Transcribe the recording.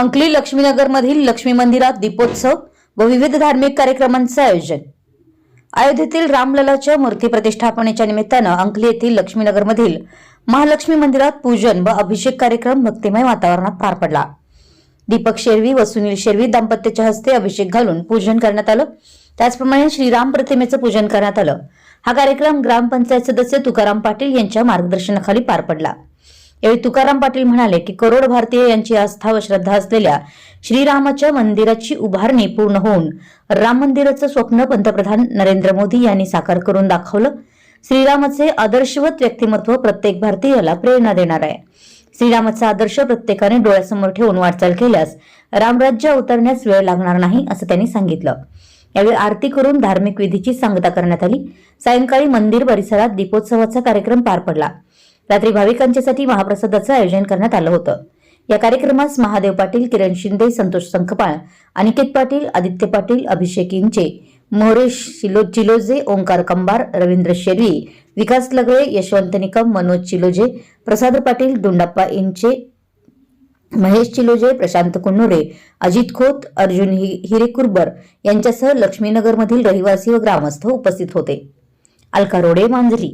अंकली लक्ष्मीनगरमधील लक्ष्मी मंदिरात दीपोत्सव व विविध धार्मिक कार्यक्रमांचं आयोजन. अयोध्येतील रामललाच्या मूर्ती प्रतिष्ठापनेच्या निमित्तानं अंकली येथील लक्ष्मीनगरमधील महालक्ष्मी मंदिरात पूजन व अभिषेक कार्यक्रम भक्तिमय वातावरणात पार पडला. दीपक शेरवी व सुनील शेरवी दाम्पत्याच्या हस्ते अभिषेक घालून पूजन करण्यात आलं. त्याचप्रमाणे श्रीराम प्रतिमेचं पूजन करण्यात आलं. हा कार्यक्रम ग्रामपंचायत सदस्य तुकाराम पाटील यांच्या मार्गदर्शनाखाली पार पडला. यावेळी तुकाराम पाटील म्हणाले की करोड भारतीय यांची आस्था व श्रद्धा असलेल्या श्रीरामाच्या मंदिराची उभारणी पूर्ण होऊन राम मंदिराचं स्वप्न पंतप्रधान नरेंद्र मोदी यांनी साकार करून दाखवलं. श्रीरामाचे आदर्शवत व्यक्तिमत्व प्रत्येक भारतीयाला प्रेरणा देणार आहे. श्रीरामाचा आदर्श प्रत्येकाने डोळ्यासमोर ठेवून वाटचाल केल्यास रामराज्य उतरण्यास वेळ लागणार नाही असं त्यांनी सांगितलं. यावेळी आरती करून धार्मिक विधीची सांगता करण्यात आली. सायंकाळी मंदिर परिसरात दीपोत्सवाचा कार्यक्रम पार पडला. रात्री भाविकांच्यासाठी महाप्रसादाचं आयोजन करण्यात आलं होतं. या कार्यक्रमास महादेव पाटील किरण शिंदे संतोष संखपाळ अनिकेत पाटील आदित्य पाटील अभिषेक इंचे मोरेश शिलो चिलोजे ओंकार कंबार रवींद्र शेरवी विकास लगळे यशवंत निकम मनोज चिलोजे प्रसाद पाटील दुंडाप्पा इंचे महेश चिलोजे प्रशांत कुन्नुरे अजित खोत अर्जुन हिरेकुरबर यांच्यासह लक्ष्मीनगरमधील रहिवासी व ग्रामस्थ उपस्थित होते. अलका रोडे मांजरी.